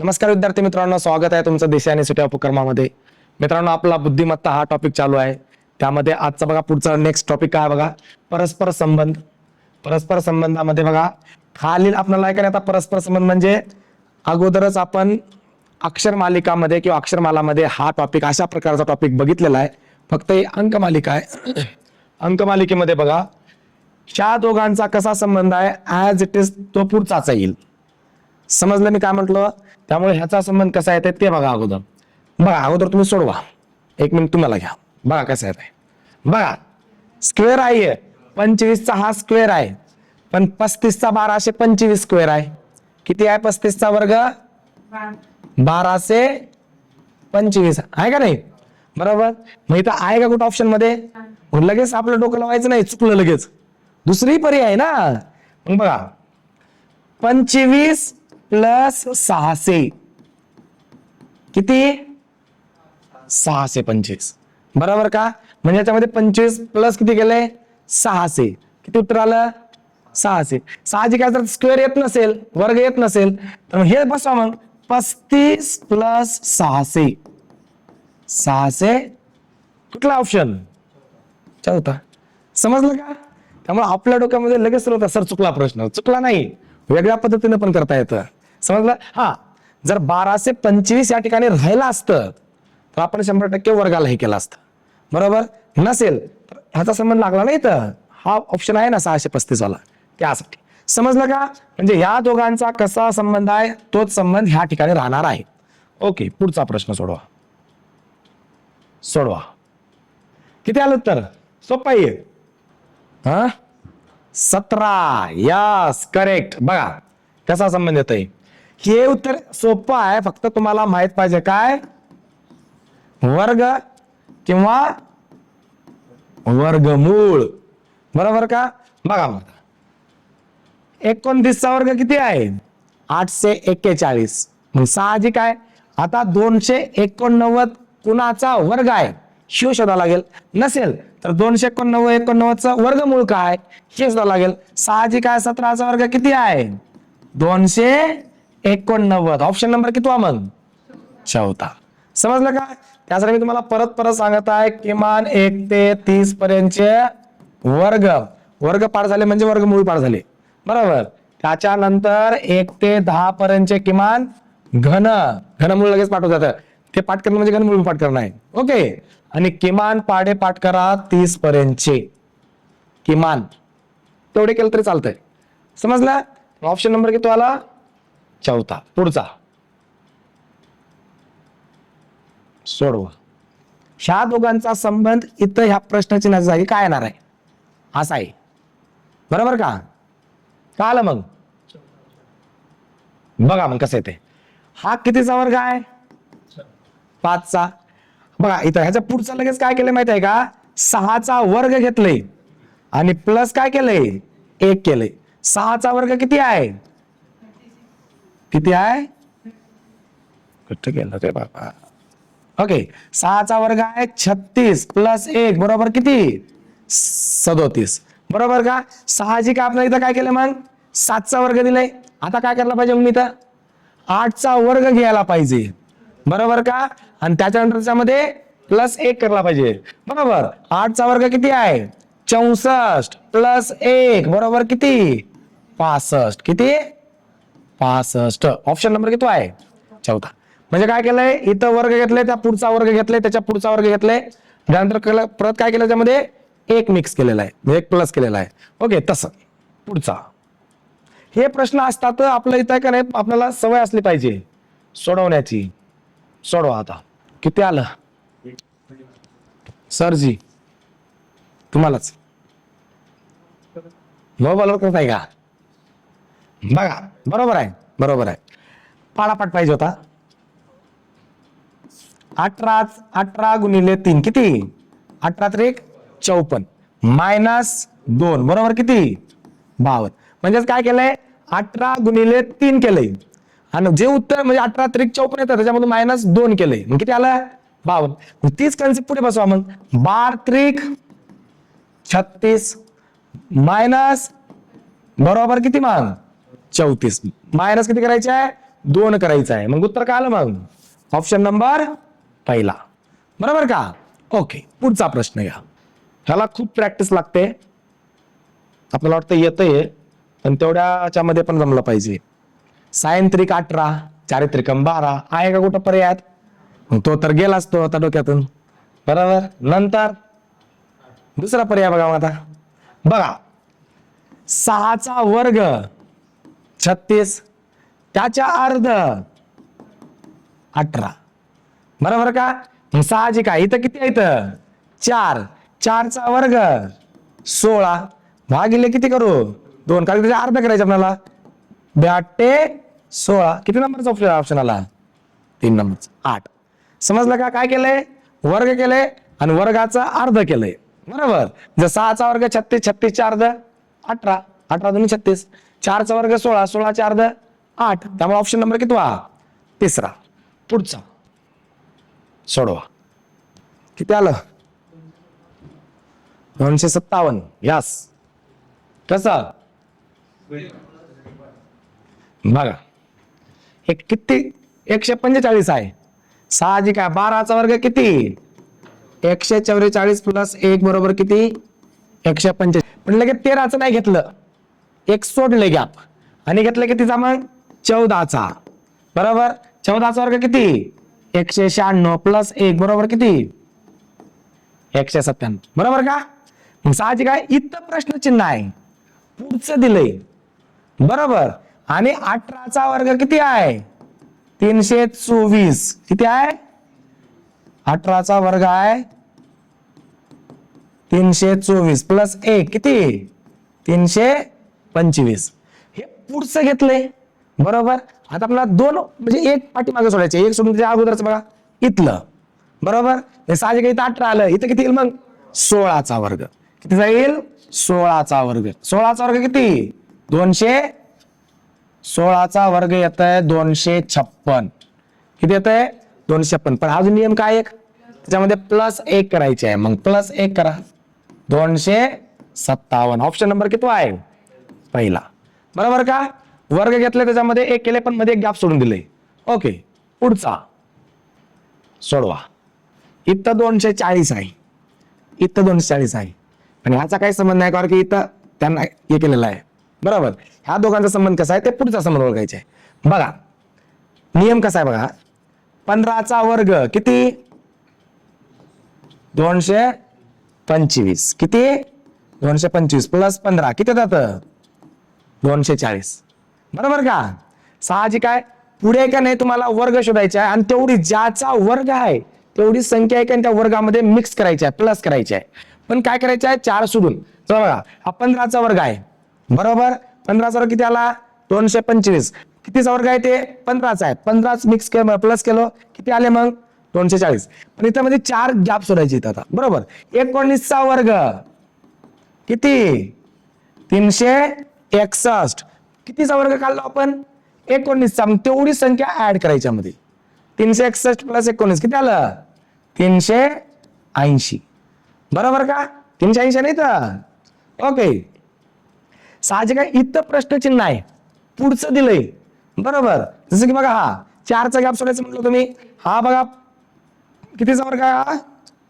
नमस्कार विद्यार्थी मित्रांनो स्वागत आहे तुमचं देशी आणि सुट्या उपक्रमामध्ये. मित्रांनो आपला बुद्धिमत्ता हा टॉपिक चालू आहे. त्यामध्ये आजचा बघा पुढचा नेक्स्ट टॉपिक काय बघा? परस्पर संबंध. परस्पर संबंधामध्ये बघा खालील आपल्याला काय आता परस्पर संबंध म्हणजे अगोदरच आपण अक्षर मालिकामध्ये किंवा अक्षरमालामध्ये हा टॉपिक अशा प्रकारचा टॉपिक बघितलेला आहे. फक्त ही अंक मालिका आहे. अंक मालिकेमध्ये बघा या दोघांचा कसा संबंध आहे ॲज इट इज तो पुढचाच येईल. समजलं मी काय म्हटलं? त्यामुळे ह्याचा संबंध कसा येते ते बघा अगोदर. बघा अगोदर तुम्ही सोडवा. एक मिनिट तुम्हाला घ्या. बघा कसं येत आहे बघा स्क्वेअर आहे पंचवीसचा हा स्क्वेअर आहे. पण पस्तीसचा बाराशे पंचवीस स्क्वेअर आहे. किती आहे पस्तीसचा वर्ग? बाराशे पंचवीस. आहे का नाही? बरोबर? मग इथं आहे का कुठं ऑप्शनमध्ये? लगेच आपलं डोकं लावायचं नाही चुकलं लगेच. दुसरी पर्याय आहे ना? मग बघा. पंचवीस प्लस सहाशे. किती? सहाशे पंचवीस. बरोबर का? म्हणजे याच्यामध्ये पंचवीस प्लस किती गेले सहाशे. किती उत्तर आलं? सहाशे. सहाशे काय जर स्क्वेअर येत नसेल वर्ग येत नसेल तर हे बसवा मग. पस्तीस प्लस सहाशे. सहाशे कुठला ऑप्शन चौथा. समजलं का? त्यामुळे आपल्या डोक्यामध्ये लगेच सुरू होता सर चुकला प्रश्न. चुकला नाही. वेगळ्या पद्धतीने पण करता येतं. समजलं? हा. जर बाराशे पंचवीस या ठिकाणी राहिलं असतं तर आपण शंभर टक्के वर्गाला हे केलं असतं. बरोबर? नसेल तर ह्याचा संबंध लागला नाही तर हा ऑप्शन आहे ना सहाशे पस्तीस वाला. त्यासाठी. समजलं का? म्हणजे ह्या दोघांचा कसा संबंध आहे तोच संबंध ह्या ठिकाणी राहणार आहे. ओके पुढचा प्रश्न सोडवा. सोडवा. किती आलं तर सोपं आहे. हा? सतरा. यस करेक्ट बघा कसा संबंध येतोय? हे उत्तर सोपं आहे फक्त तुम्हाला माहीत पाहिजे. काय? वर्ग किंवा वर्गमूळ. बरोबर का? बघा बघा एकोणतीसचा वर्ग किती आहे? आठशे एक्केचाळीस. मग साहजिक आहे आता दोनशे एकोणनव्वद कुणाचा वर्ग आहे? शिव शोधा लागेल. नसेल तर दोनशे एकोणनव्वद एकोणनव्वदचा वर्गमूळ काय? हे शोधा लागेल. साहजिक आहे सतराचा वर्ग किती आहे? दोनशे एकोणनव्वद. ऑप्शन नंबर किती मग? चौथा. समजलं का? त्यासाठी मी तुम्हाला परत परत सांगत आहे किमान एक ते तीस पर्यंतचे वर्ग. वर्ग पाठ झाले म्हणजे वर्गमूळ पाठ झाले. बरोबर? त्याच्यानंतर एक ते दहा पर्यंतचे किमान घन. घनमूळ लगेच पाठवतात जातं. ते पाठ करणं म्हणजे घनमूळ पाठ करणं आहे. ओके? आणि किमान पाडे पाठ करा तीस पर्यंतचे. किमान. तेवढे केलं तरी चालतंय. समजलं? ऑप्शन नंबर किती आला? चौथा पुढचा. सोडवा. ह्या दोघांचा संबंध इथं ह्या प्रश्नाची जागी काय येणार आहे? असा आहे. बरोबर का? का आलं मग? बघा मग कसं येते हा कितीचा वर्ग आहे? पाचचा. बघा इथं ह्याच्या पुढचा लगेच काय केलं माहिती आहे का? सहाचा वर्ग घेतलंय. आणि प्लस काय केलंय? एक केलंय. सहाचा वर्ग किती आहे? किती आहे? कुठं गेलं रे बाबा. ओके सहाचा वर्ग आहे छत्तीस प्लस एक बरोबर किती? सदोतीस. बरोबर का? साहजिक आपलं इथं काय केलं मग? सातचा वर्ग दिलाय. आता काय करायला पाहिजे मग मी इथं? आठचा वर्ग घ्यायला पाहिजे. बरोबर का? आणि त्याच्यानंतर त्याच्यामध्ये प्लस एक करायला पाहिजे. बरोबर. आठचा वर्ग किती आहे? चौसष्ट प्लस एक. बरोबर किती? पासष्ट. किती? पासष्ट. ऑप्शन नंबर किती आहे? चौथा. म्हणजे काय केलंय? इथं वर्ग घेतलंय त्या पुढचा वर्ग घेतलाय त्याच्या पुढचा वर्ग घेतलाय. त्यानंतर केलं- परत काय केलं त्यामध्ये? एक मिक्स केलेला आहे. म्हणजे एक प्लस केलेला आहे. ओके तसं. पुढचा. हे प्रश्न असतात आपलं इथं का नाही आपल्याला सवय असली पाहिजे. सोडवण्याची. सोडवा आता. किती आलं? सरजी. तुम्हालाच. मोबाईलवर करत आहे का? बघा बरोबर आहे बरोबर आहे. पाडापाट पाहिजे होता. अठरा अठरा गुणिले तीन किती? अठरा त्रिक चौपन्न. मायनस दोन बरोबर किती? बावन. म्हणजेच काय केलंय? अठरा गुणिले तीन केलंय. आणि जे उत्तर म्हणजे अठरा त्रिक चौपन्न येतं त्याच्यामधून मायनस दोन केलंय. मग किती आलं? बावन. तीच कन्सेप्ट पुढे बसवा मग. बार त्रिक छत्तीस. मायनस बरोबर किती मग? चौतीस. मायनस किती करायचे आहे? दोन करायचं आहे. मग उत्तर काय आलं मग? ऑप्शन नंबर पहिला. बरोबर का? ओके पुढचा प्रश्न घ्या. ह्याला खूप प्रॅक्टिस लागते. आपल्याला वाटतं येतंय पण तेवढ्याच्यामध्ये पण जमलं पाहिजे. सायंत्रिक अठरा चारित्रिकम बारा आहे का कुठं पर्यायात? मग तो तर गेलाच तो आता डोक्यातून. बरोबर? नंतर? दुसरा पर्याय बघा मग आता. बघा. सहाचा वर्ग. छत्तीस. त्याच्या अर्ध. अठरा. बरोबर का? मग साहजिक आहे इथं किती आहे इथं? चार. चारचा वर्ग सोळा. भागिले किती करू? दोन. कारण त्याच्या अर्ध करायचे आपल्याला. ब्याटे सोळा. किती नंबरचा ऑप्शन ऑप्शन आला? तीन नंबरचा. आठ. समजलं का? काय केलंय? वर्ग केलंय आणि वर्गाचा अर्ध केलंय. बरोबर? जर सहाचा वर्ग छत्तीस छत्तीसचा अर्ध अठरा. अठरा दोन्ही छत्तीस. चारचा वर्ग सोळा सोळा चार द आठ. त्यामुळे ऑप्शन नंबर किती वा तिसरा. पुढचा. सोडवा. किती आलं? दोनशे सत्तावन्न. यास कसं? बघा. हे किती? एकशे पंचेचाळीस आहे. साहजिक आहे बाराचा वर्ग किती? एकशे चौवेचाळीस प्लस एक बरोबर किती? एकशे पंचेचाळीस. पण लगेच तेराचं नाही घेतलं. एक सोडले गॅप आणि घेतलं कितीचा मग? चौदाचा. बरोबर? चौदाचा वर्ग किती? एकशे शहाण्णव प्लस एक बरोबर किती? एकशे सत्त्याण्णव. बरोबर का? मग साहजिक आहे इथं प्रश्नचिन्ह आहे. पुढचं दिलंय. बरोबर? आणि अठराचा वर्ग किती आहे? तीनशे चोवीस. किती आहे? अठराचा वर्ग आहे तीनशे चोवीस. प्लस एक किती? तीनशे पंचवीस. हे पुढचं घेतलंय. बरोबर? आता आपल्याला दोन म्हणजे एक पाठीमागे सोडायचे. एक सोडून त्याच्या अगोदरच बघा. इथलं. बरोबर? हे साहजिक इथं अठरा आलं. इथं किती येईल मग? सोळाचा वर्ग. किती जाईल? सोळाचा वर्ग. सोळाचा वर्ग किती? दोनशे सोळाचा वर्ग येत आहे दोनशे छप्पन. किती येत आहे दोनशे छप्पन. पण अजून नियम काय एक? त्याच्यामध्ये प्लस एक करायचे आहे. मग प्लस एक करा. दोनशे सत्तावन्न. ऑप्शन नंबर किती आहे? पहिला. बरोबर का? वर्ग घेतले त्याच्यामध्ये एक केले पण मध्ये एक गॅप सोडून दिले ओके पुढचा. सोडवा. इथं दोनशे चाळीस आहे. इथं दोनशे चाळीस आहे. पण ह्याचा काही संबंध नाही कारण की इथं त्यांना हे केलेला आहे. बरोबर? ह्या दोघांचा संबंध कसा आहे ते पुढचा संबंध ओळखायचा आहे. बघा. नियम कसा आहे बघा? पंधराचा वर्ग किती? दोनशे पंचवीस. किती? दोनशे पंचवीस. प्लस पंधरा. किती जातं? दोनशे चाळीस बरोबर का? साहजिक आहे. पुढे का नाही तुम्हाला वर्ग शोधायचा आहे आणि तेवढी ज्याचा वर्ग आहे तेवढी संख्या आहे का त्या वर्गामध्ये मिक्स करायची आहे प्लस करायची आहे. पण काय करायचं आहे? चार सोडून चला बघा. हा पंधराचा वर्ग आहे. बरोबर? पंधराचा वर्ग किती आला? दोनशे पंचवीस कितीचा वर्ग आहे ते? पंधराचा आहे. पंधराच मिक्स के प्लस केलो. किती आले मग? दोनशे चाळीस पण इथं मध्ये चार गॅप सोडायचे इथं आता. बरोबर? एकोणीसचा वर्ग. किती? तीनशे एकसष्ट कितीचा वर्ग काढला आपण? एकोणीसचा मग तेवढी संख्या ऍड करायच्या मध्ये तीनशे एकसष्ट प्लस एकोणीस किती आलं? तीनशे ऐंशी. बरोबर का? तीनशे ऐंशी नाही तर? ओके साहजिक आहे इथं प्रश्नचिन्ह आहे. पुढचं दिलंय. बरोबर. जसं की बघा हा चारचा गॅप सोडायचं म्हटलं तुम्ही. हा बघा कितीचा वर्ग आहे हा?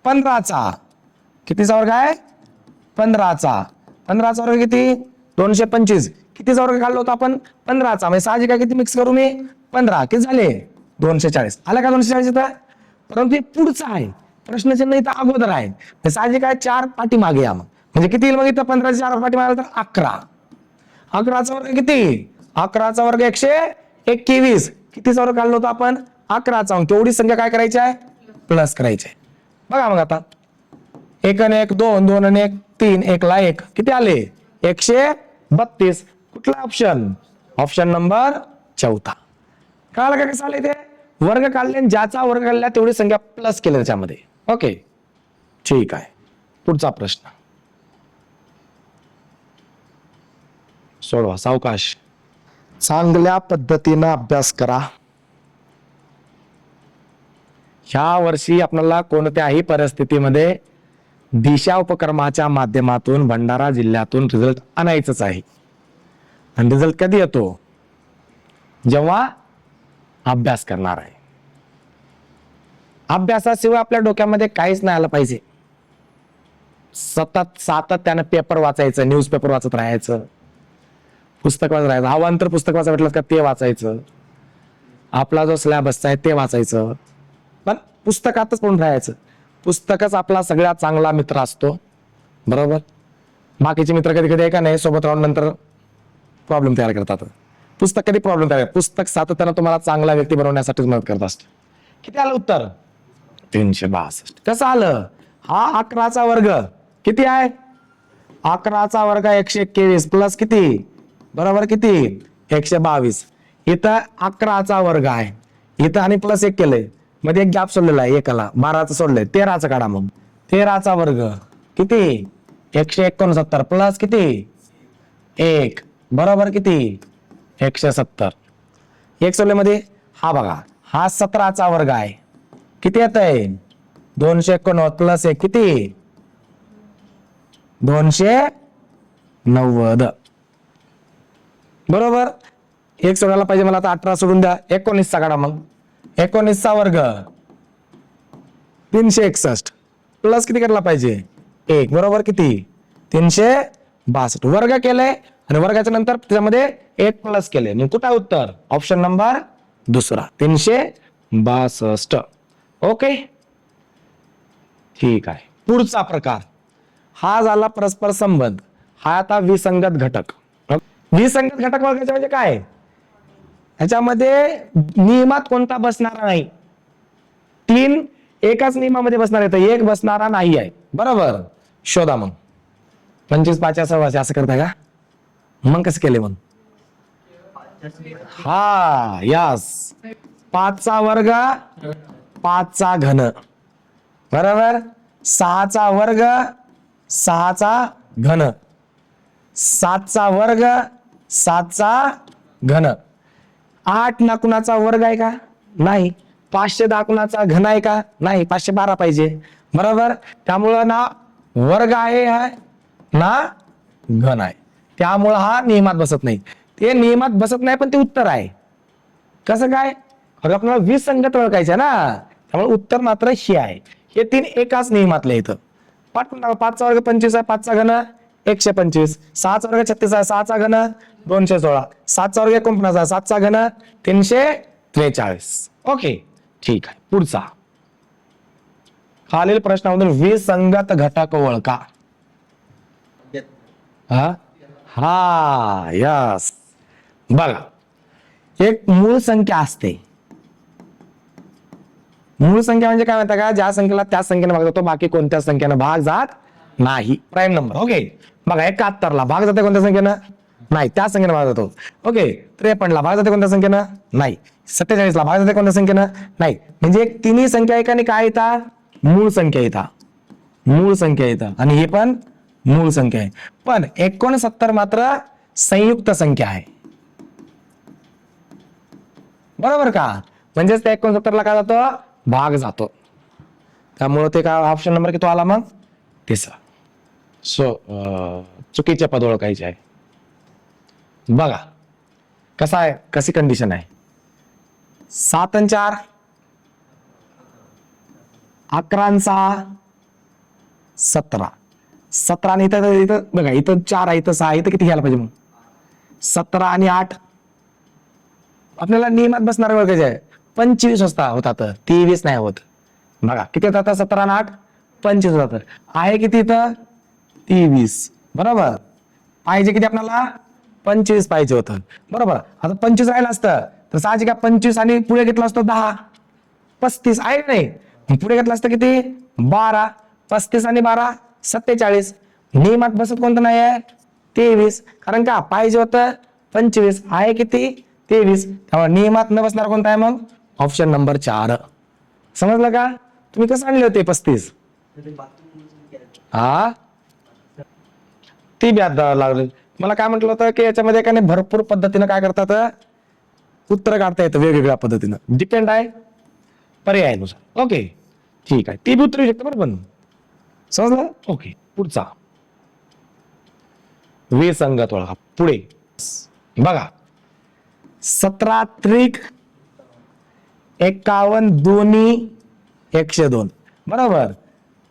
पंधराचा. कितीचा वर्ग आहे? पंधराचा. पंधराचा वर्ग किती? दोनशे पंचवीस. कितीचा वर्ग काढला होता आपण? पंधराचा. म्हणजे साहजिक आहे किती मिक्स करू मी? पंधरा. किती झाले? दोनशे चाळीस. आला का दोनशे चाळीस इथं? परंतु हे पुढचं आहे. प्रश्नचिन्ह इथं अगोदर आहे. साहजिक आहे चार पाठी मागे या मग. म्हणजे किती येईल मग इथं? पंधराच्या चार पाठी मागे तर अकरा. अकराचा वर्ग किती? अकराचा वर्ग एकशे एकवीस. कितीचा वर्ग काढलो होता आपण? अकराचा. मग तेवढी संख्या काय करायची आहे? प्लस करायची आहे. बघा मग आता. एक आणि एक दोन दोन आणि एक तीन. एकला एक. किती आले? एकशे बत्तीस. कुठला ऑप्शन ऑप्शन नंबर चौथा. कळालं का कसं आलं ते वर्ग काढले ज्याचा वर्ग काढला तेवढी संख्या प्लस केली त्याच्यामध्ये. ओके ठीक आहे. पुढचा प्रश्न. सोडवा सावकाश. चांगल्या पद्धतीनं अभ्यास करा. ह्या वर्षी आपल्याला कोणत्याही परिस्थितीमध्ये दिशा उपक्रमाच्या माध्यमातून भंडारा जिल्ह्यातून रिझल्ट आणायचंच आहे. आणि रिझल्ट कधी येतो? जेव्हा अभ्यास करणार आहे. अभ्यासाशिवाय आपल्या डोक्यामध्ये काहीच नाही आलं पाहिजे. सतत सातत्यानं पेपर वाचायचं न्यूज पेपर वाचत राहायचं. पुस्तक वाचत राहायचं. अवांतर पुस्तक वाचा भेटलं का ते वाचायचं. आपला जो स्लॅब आहे ते वाचायचं. पण पुस्तकातच पडून राहायचं. पुस्तकच आपला सगळ्यात चांगला मित्र असतो. बरोबर? बाकीचे मित्र कधी कधी आहे का नाही सोबत राहून नंतर प्रॉब्लेम तयार करतात. पुस्तक कधी प्रॉब्लेम तयार पुस्तक सातत्यानं तुम्हाला चांगला व्यक्ती बनवण्यासाठीच मदत करत असतं. किती आलं उत्तर? तीनशे बासष्ट. कसं आलं? हा अकराचा वर्ग. किती आहे? अकराचा वर्ग एकशे एकवीस प्लस किती? बरोबर किती? एकशे बावीस. इथं अकराचा वर्ग आहे. इथं आणि प्लस एक केलंय. मध्ये एक गॅप सोडलेला आहे एकाला. बाराचा सोडलंय. तेराचा काढा मग. तेराचा वर्ग. किती? एकशे एकोणसत्तर प्लस किती? एक. बरोबर किती? एकशे सत्तर. एक सोडल्यामध्ये हा बघा. हा सतराचा वर्ग आहे. किती येत आहे दोनशे एकोणनव्वद प्लस एक किती? दोनशे नव्वद. बरोबर? एक सोडायला पाहिजे मला आता अठरा सोडून द्या. एकोणीसचा काढा मग. एकोणीसचा वर्ग. तीनशे एकसष्ट. प्लस किती करायला पाहिजे? एक. बरोबर किती? तीनशे बासष्ट. वर्ग केले आणि वर्गाच्या नंतर त्याच्यामध्ये एक प्लस केले. कुठं उत्तर? ऑप्शन नंबर दुसरा. तीनशे बासष्ट. ओके ठीक आहे. पुढचा प्रकार. हा झाला परस्पर संबंध. हा आता विसंगत घटक. विसंगत घटक वर्गाचे म्हणजे काय? ह्याच्यामध्ये नियमात कोणता बसणारा नाही. तीन एकाच नियमामध्ये बसणार आहे तर एक बसणारा नाही आहे. बरोबर? शोधा मग. पंचवीस पाच सव्वाशे असं करताय का? मग कसं केले मग? हा यास. पाचचा वर्ग पाचचा घन. बरोबर? सहाचा वर्ग सहाचा घन. सातचा वर्ग सातचा घन. आठ ना कुणाचा वर्ग आहे का? नाही. पाचशे दहा कुणाचा घन आहे का? नाही. पाचशे बारा पाहिजे. बरोबर? त्यामुळं ना वर्ग आहे ना घन आहे. त्यामुळं हा नियमात बसत नाही. ते नियमात बसत नाही पण ते उत्तर आहे. कसं काय? आपल्याला वीस संगत ओळखायचे ना. त्यामुळे उत्तर मात्र हे आहे. हे तीन एकाच नियमातले इथं पाठ टाका. पाचचा वर्ग पंचवीस आहे पाचचा घन एकशे पंचवीस. सहाचा वर्ग छत्तीस आहे सहाचा घन दोनशे सोळा. सातचा वर्ग एकोणपन्नास सातचा घन तीनशे त्रेचाळीस. ओके. ठीक आहे. पुढचा. खालील प्रश्नामधून विसंगत घटक ओळखा. हा? यस. बघा. एक मूळ संख्या असते. मूळ संख्या म्हणजे काय माहिती का? ज्या संख्येला त्या संख्येने भाग जातो बाकी कोणत्या संख्येनं भाग जात नाही. Prime number okay. बघा एकाहत्तरला. भाग जाते कोणत्या संख्येनं? नाही त्या संख्येनं भाग जातो. ओके त्रेपन्नला भाग जाते कोणत्या संख्येनं? नाही. सत्तेचाळीसला भाग जाते कोणत्या संख्येनं? नाही. म्हणजे एक तिन्ही संख्या एकाने काय येतात मूळ संख्या येतात मूळ संख्या येतात आणि हे पण मूळ संख्या आहे. पण एकोणसत्तर मात्र संयुक्त संख्या आहे. बरोबर का? म्हणजेच त्या एकोणसत्तरला काय जातो? भाग जातो. त्यामुळं ते काय ऑप्शन नंबर किती आला मग? तिसरा. सो चुकीचे पद ओळखायचे आहे. बघा. कसा आहे? कशी कंडिशन आहे? सात आणि चार. अकरा सहा सतरा. सतरा आणि इथं इथं बघा इथं चार आहे इथं सहा इथं किती घ्यायला पाहिजे मग? सतरा आणि आठ. आपल्याला नियमात बसणार ओळखायचे आहे. पंचवीस वाजता होतात. तेवीस नाही होत. बघा किती होतात? सतरा आणि आठ पंचवीस होतात. आहे किती इथं? तेवीस. बरोबर? पाहिजे किती आपल्याला? पंचवीस पाहिजे होतं. बरोबर? आता पंचवीस राहिलं असतं तर साहजिक पंचवीस आणि पुढे घेतलं असतो दहा. पस्तीस आहे नाही. पुढे घेतलं असतं किती? बारा. पस्तीस आणि बारा सत्तेचाळीस. नियमात बसत कोणतं नाही आहे? तेवीस. कारण का? पाहिजे होतं पंचवीस. आहे किती? तेवीस. त्यामुळे नियमात न बसणार कोणता आहे मग? ऑप्शन नंबर चार. समजलं का? तुम्ही कसं आणले होते पस्तीस? हा? ती बी आता लागली. मला काय म्हटलं होतं की याच्यामध्ये काय नाही भरपूर पद्धतीनं काय करतात उत्तर काढता येतं वेगवेगळ्या पद्धतीनं. डिपेंड आहे. पर्यायानुसार. ओके ठीक आहे. ती बी उत्तर येऊ शकतं बरोबर. समजलं? ओके पुढचा. विसंगत ओळखा पुढे. बघा. सतरा त्रिक एकावन्न दोन्ही एकशे दोन. बरोबर.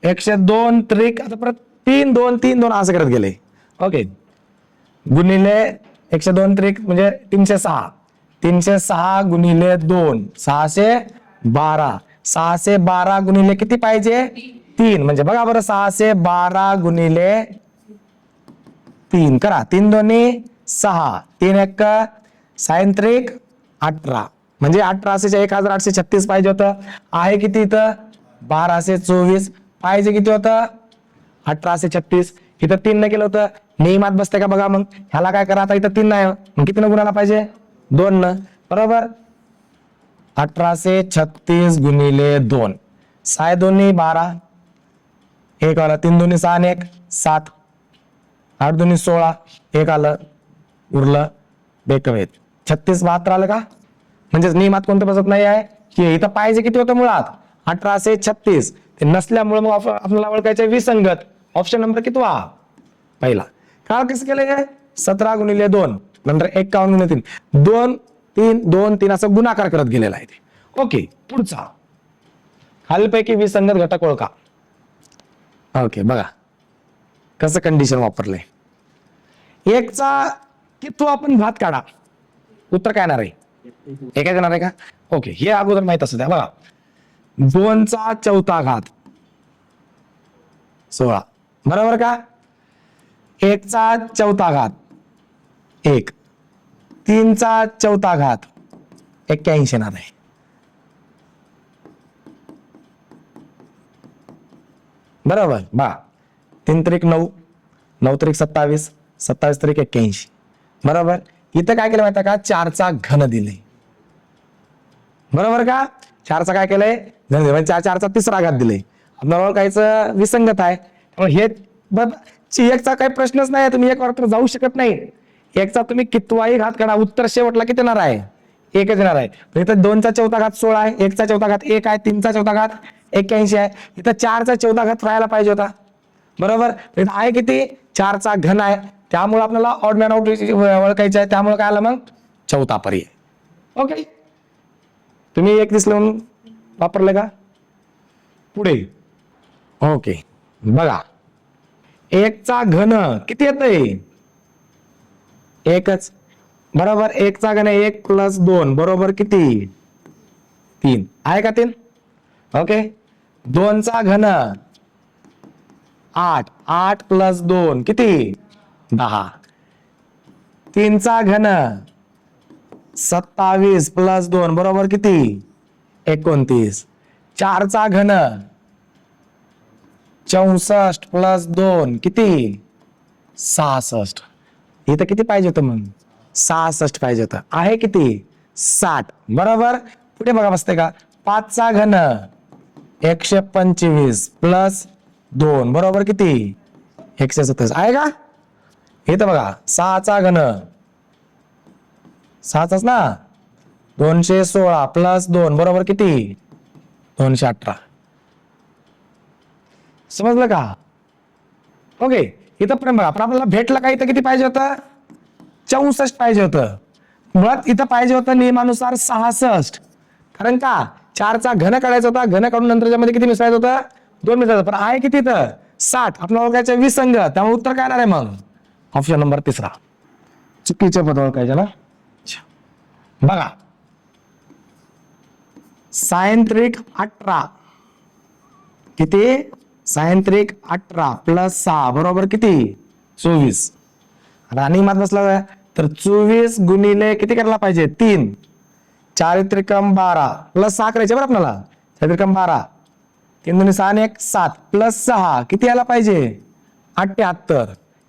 एकशे दोन त्रिक आता परत तीन दोन तीन दोन असं करत गेले. ओके गुणिले एकशे दोन त्रिक म्हणजे तीनशे सहा. तीनशे सहा गुणिले दोन. सहाशे बारा. सहाशे बारा गुणिले किती पाहिजे? तीन. म्हणजे बघा बरं सहाशे बारा गुणिले तीन. करा. तीन दोन्ही सहा. तीन एक सायंत्रिक अठरा. म्हणजे अठराशे एक हजार आठशे छत्तीस पाहिजे होतं. आहे किती इथं? बाराशे चोवीस. पाहिजे किती होतं? अठराशे छत्तीस. इथं तीन न केलं होतं. नियमात बसते का बघा मग? ह्याला काय करा आता इथं तीन नाही मग किती न गुणाला पाहिजे? दोन न बरोबर? अठराशे छत्तीस गुणिले दोन. साय दोन्ही बारा. एक आलं. तीन दोन्ही सहा आणि एक. सात. आठ दोन्ही सोळा. एक आलं. उरलं. बेकवेत छत्तीस बहात्तर आलं का? म्हणजेच नियमात कोणतं बसत नाही आहे? की इथं पाहिजे किती होतं मुळात? अठराशे छत्तीस. ते नसल्यामुळे मग आपल्याला ओळखायचं विसंगत. ऑप्शन नंबर किती वा पहिला. काळ कसं केलंय सतरा गुणिले दोन. नंतर एकावन्न गुणिले तीन. दोन तीन दोन तीन असं गुणाकार करत गेलेला आहे ते. ओके पुढचा. खालपैकी विसंगत घटक ओळखा. ओके बघा. कसं कंडिशन वापरलंय? एकचा किती आपण भात काढा? उत्तर काय येणार आहे? एकाच येणार आहे का? ओके हे अगोदर माहीत असू द्या. बघा. दोनचा चौथा घात. सोळा. बरोबर का? एकचा चौथा घात. एक. तीनचा चौथा घात. एक्क्याऐंशी येणार आहे बरोबर. बा. तीन तारीख नऊ. नऊ तारीख सत्तावीस. सत्तावीस तारीख एक्क्याऐंशी. बरोबर? इथं काय केलं माहिती आहे का? चारचा घन दिले. बरोबर का? चारचा काय केलंय? घन दिले. म्हणजे चार चारचा तिसरा घात दिले. आपल्याला काहीच विसंगत आहे. हे ची एकचा काही प्रश्नच नाही तुम्ही एक वार जाऊ शकत नाही. एकचा तुम्ही कितवाही घात काढा उत्तर शेवटला किती येणार आहे? एकच येणार आहे. इथं दोनचा चौथा घात सोळा आहे एकचा चौथा घात एक आहे तीनचा चौथा घात एक्क्याऐंशी आहे. इथं चारचा चौथा घात राहायला पाहिजे होता. बरोबर? इथं आहे किती? चारचा घन आहे. त्यामुळे आपल्याला ऑड मॅन आउट ओळखायचं आहे. त्यामुळे काय आलं मग? चौथा पर्याय. ओके तुम्ही एक दिसलं म्हणून वापरलं का? पुढे. ओके बघा. एकचा घन किती येतंय? एकच. बरोबर एकचा घन एक प्लस दोन बरोबर किती? तीन. आहे का तीन? ओके. दोनचा घन आठ. आठ प्लस दोन किती? दहा. तीनचा घन सत्तावीस प्लस दोन बरोबर किती? एकोणतीस. चारचा घन चौसष्ट प्लस दोन किती? सहासष्ट. इथं किती पाहिजे होतं मग? सहासष्ट पाहिजे होतं. आहे किती? साठ. बरोबर? पुढे बघा बसते का? पाचचा घन. एकशे पंचवीस प्लस दोन. बरोबर किती? एकशे सत्तावीस. आहे का? इथं बघा. सहाचा घन. सहाचाच ना? दोनशे सोळा प्लस दोन. बरोबर किती? दोनशे अठरा. समजलं का? ओके इथं पण बघा पण आपल्याला भेटलं का इथं किती पाहिजे होतं? चौसष्ट पाहिजे होतं. मुळात इथं पाहिजे होतं नियमानुसार सहासष्ट. कारण का? चारचा घन काढायचा होता घन काढून नंतरच्या मध्ये किती मिसळायचं होतं? दोन मिसळायचं पण आहे किती इथं? साठ. आपल्याला ओळखायचं विसंग. त्यामुळे उत्तर काय येणार आहे मग? ऑप्शन नंबर तिसरा. चुकीचे पद ओळखायचे ना? बघा. सायंत्रिक अठरा. किती? सायंत्रिक अठरा प्लस सहा बरोबर किती? चोवीस. आता आणि मात बसला तर चोवीस गुणिले किती करायला पाहिजे? तीन. चारित्रिकम बारा. प्लस सहा करायचे बरं आपल्याला. चारित्रिकम बारा. तीन दोन्ही सहा आणि एक सात. प्लस सहा किती यायला पाहिजे? अठ्याहत्तर.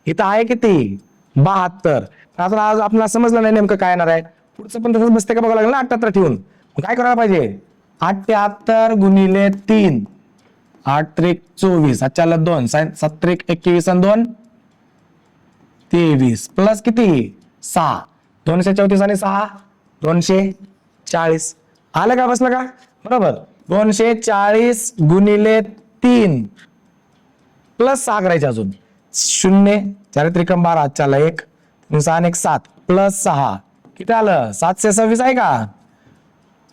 इथं आहे किती? बहात्तर. आता आज आपल्याला समजलं नाही नेमकं काय येणार आहे. पुढचं पण तसंच बसते का बघावं लागेल ना? अठ्याहत्तर ठेवून. काय करायला पाहिजे? अठ्याहत्तर गुणिले तीन. आठ त्रिक चोवीस. आजच्या दोन. सत्रिक एकवीस आणि दोन. तेवीस. प्लस किती? सहा. दोनशे चौतीस आणि सहा. दोनशे चाळीस. आलं का बसलं का? बरोबर. दोनशे चाळीस गुणिले तीन. प्लस सहा करायचे अजून. शून्य. चारित्रिकम बारा. चाला एक. तीन सहा आणि एक सात. प्लस सहा. किती आलं? सातशे सव्वीस आहे का?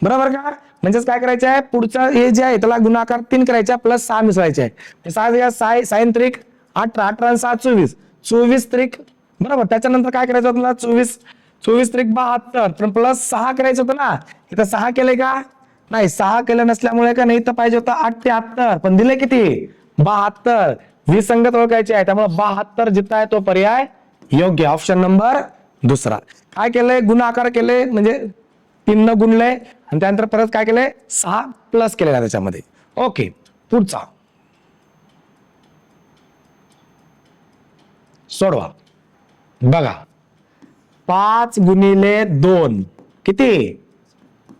बरोबर का? म्हणजेच काय करायचं आहे? पुढचं हे जे आहे त्याला गुणाकार तीन करायचा प्लस सहा मिसळायचे आहे. सहा साय साईन त्रिक अठरा अठरा आणि सहा चोवीस. चोवीस त्रिक बरोबर. त्याच्यानंतर काय करायचं होतं ना चोवीस चोवीस त्रिक बहात्तर. पण प्लस सहा करायचं होतं ना? इथं सहा केलंय का? नाही सहा केलं नसल्यामुळे का नाही? तर पाहिजे होतं आठ अठ्याहत्तर पण दिले किती? बहात्तर. विसंगत ओळखायची आहे. त्यामुळे बहात्तर जिथं आहे तो पर्याय योग्य. ऑप्शन नंबर दुसरा. काय केलंय? गुणाकार केले म्हणजे तीन न गुणलंय. आणि त्यानंतर परत काय केलंय? सहा प्लस केलेला त्याच्यामध्ये. ओके पुढचा. सोडवा. बघा. पाच गुणिले दोन. किती?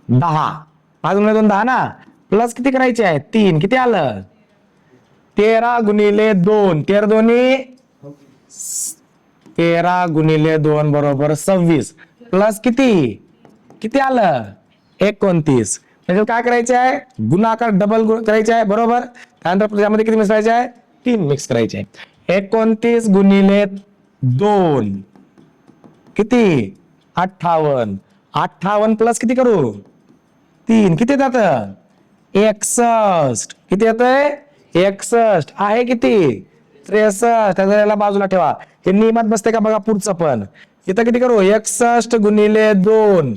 दहा. पाच गुणिले दोन दहा ना? प्लस किती करायचे आहे तीन. किती आलं? तेरा गुणिले दोन. तेरा दोन्ही? तेरा गुणिले दोन बरोबर सव्वीस. प्लस किती? किती आलं? एकोणतीस. म्हणजे काय करायचे आहे? गुणाकार डबल करायचे आहे बरोबर? त्यानंतर त्यामध्ये किती मिसळायचे आहे? तीन मिक्स करायचे आहे. एकोणतीस गुणिले दोन. किती? अठ्ठावन्न. अठ्ठावन्न प्लस किती करू? तीन. किती येतात? एकसष्ट. किती येतंय एकसष्ट. आहे किती? त्रेसष्ट. त्याचा याला बाजूला ठेवा. हे नियमात बसते का बघा पुढचं पण. इथं किती करू? एकसष्ट गुणिले दोन.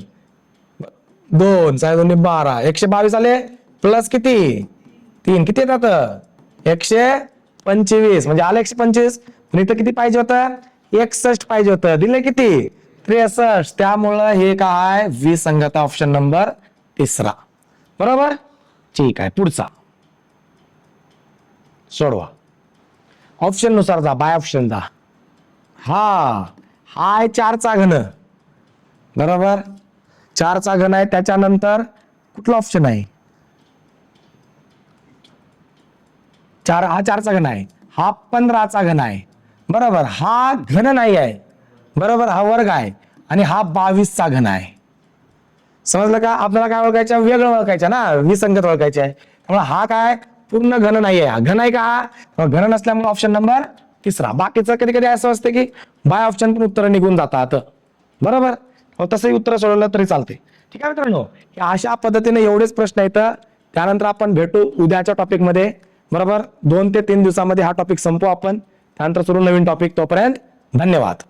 दोन साडे दोन बारा. एकशे बावीस आले. प्लस किती? तीन. किती येतात? एकशे पंचवीस. म्हणजे आले एकशे पंचवीस. पण इथं किती पाहिजे होतं? एकसष्ट पाहिजे होतं. दिले किती? त्रेसष्ट. त्यामुळं हे काय? विसंगता ऑप्शन नंबर तिसरा. बरोबर? ठीक आहे. पुढचा. सोडवा. ऑप्शननुसार जा. बाय ऑप्शन जा. हा. हाय चारचा घन. बरोबर? चारचा घन आहे त्याच्यानंतर कुठला ऑप्शन आहे? चार हा चारचा घन आहे हा पंधराचा घन आहे. बरोबर हा घन नाही आहे. बरोबर हा वर्ग आहे आणि हा बावीसचा घन आहे. समजलं का? आपल्याला काय ओळखायचं वेगळं ओळखायचं ना? विसंगत ओळखायचे आहे. त्यामुळे हा काय? पूर्ण घन नाही आहे. हा घन आहे का? घन नसल्यामुळे ऑप्शन नंबर तिसरा. बाकीचं कधी कधी असं असतं की बाय ऑप्शन पण उत्तर निघून जातात. बरोबर? हो, तसंही उत्तर सोडवलं तरी चालते ठीक आहे मित्रांनो अशा पद्धतीने एवढेच प्रश्न आहेत. त्यानंतर आपण भेटू उद्याच्या टॉपिकमध्ये बरोबर? दोन ते तीन दिवसामध्ये हा टॉपिक संपू आपण. त्यानंतर सुरू नवीन टॉपिक तोपर्यंत धन्यवाद.